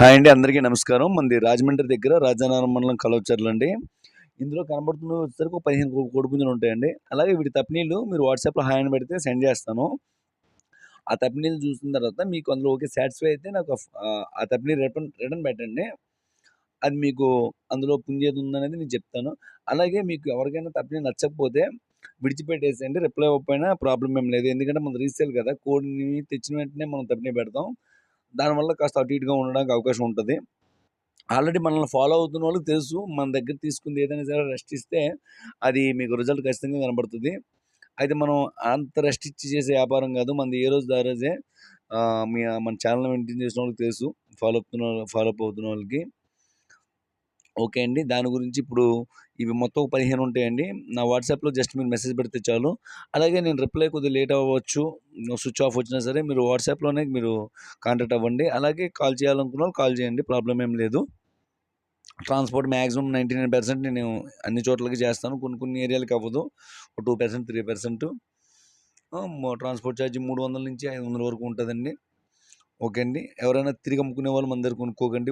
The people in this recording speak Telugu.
హాయ్ అండి అందరికీ నమస్కారం. మంది రాజమండ్రి దగ్గర రాజానగరం మండలం కలవచర్లు అండి ఇందులో కనబడుతున్న వచ్చేసరికి ఒక పదిహేను కో- కోడిపుంజులు ఉంటాయండి. అలాగే వీటి తప్నీళ్ళు మీరు వాట్సాప్లో హాయ్ అని పెడితే సెండ్ చేస్తాను. ఆ తప్నీళ్ళు చూసిన తర్వాత మీకు అందులో ఓకే సాటిస్ఫై అయితే నాకు ఆ ఫ్- రిటర్న్ రిటర్న్ పెట్టండి. అది మీకు అందులో పుంజేది ఉందనేది నేను చెప్తాను. అలాగే మీకు ఎవరికైనా తప్పిన నచ్చకపోతే విడిచిపెట్టేసేయండి. రిప్లై అవ్వకపోయినా ప్రాబ్లం ఏం లేదు. ఎందుకంటే మనం రీసేల్ కదా కోడిని తెచ్చిన వెంటనే మనం తప్పిన పెడతాం. దానివల్ల కాస్త అటు ఇటుగా ఉండడానికి అవకాశం ఉంటుంది. ఆల్రెడీ మనల్ని ఫాలో అవుతున్న వాళ్ళకి తెలుసు మన దగ్గర తీసుకుంది ఏదైనా సరే రెస్ట్ ఇస్తే అది మీకు రిజల్ట్ ఖచ్చితంగా కనబడుతుంది. అయితే మనం అంత రెస్ట్ ఇచ్చి చేసే వ్యాపారం కాదు మనది ఏ రోజు ఆ రోజే మీ మన ఛానల్ మెయింటైన్ చేసిన వాళ్ళకి తెలుసు ఫాలో అవుతున్న ఫాలో అప్ అవుతున్న వాళ్ళకి. ఓకే అండి. దాని గురించి ఇప్పుడు ఇవి మొత్తం పదిహేను ఉంటాయండి. నా వాట్సాప్లో జస్ట్ మీరు మెసేజ్ పెడితే చాలు. అలాగే నేను రిప్లై కొద్దిగా లేట్ అవ్వచ్చు. స్విచ్ ఆఫ్ వచ్చినా సరే మీరు వాట్సాప్లోనే మీరు కాంటాక్ట్ అవ్వండి. అలాగే కాల్ చేయాలనుకున్న కాల్ చేయండి. ప్రాబ్లం ఏం లేదు. Transport maximum ninety nine percent నేను అన్ని చోట్లకి చేస్తాను. కొన్ని కొన్ని ఏరియాలకి అవ్వదు. ఒక two percent three percent. Transport charge మూడు వందల నుంచి ఐదు వందల వరకు ఉంటుందండి. ఓకే అండి. ఎవరైనా తిరిగి అమ్ముకునే వాళ్ళు మన దగ్గర కొనుక్కోకండి.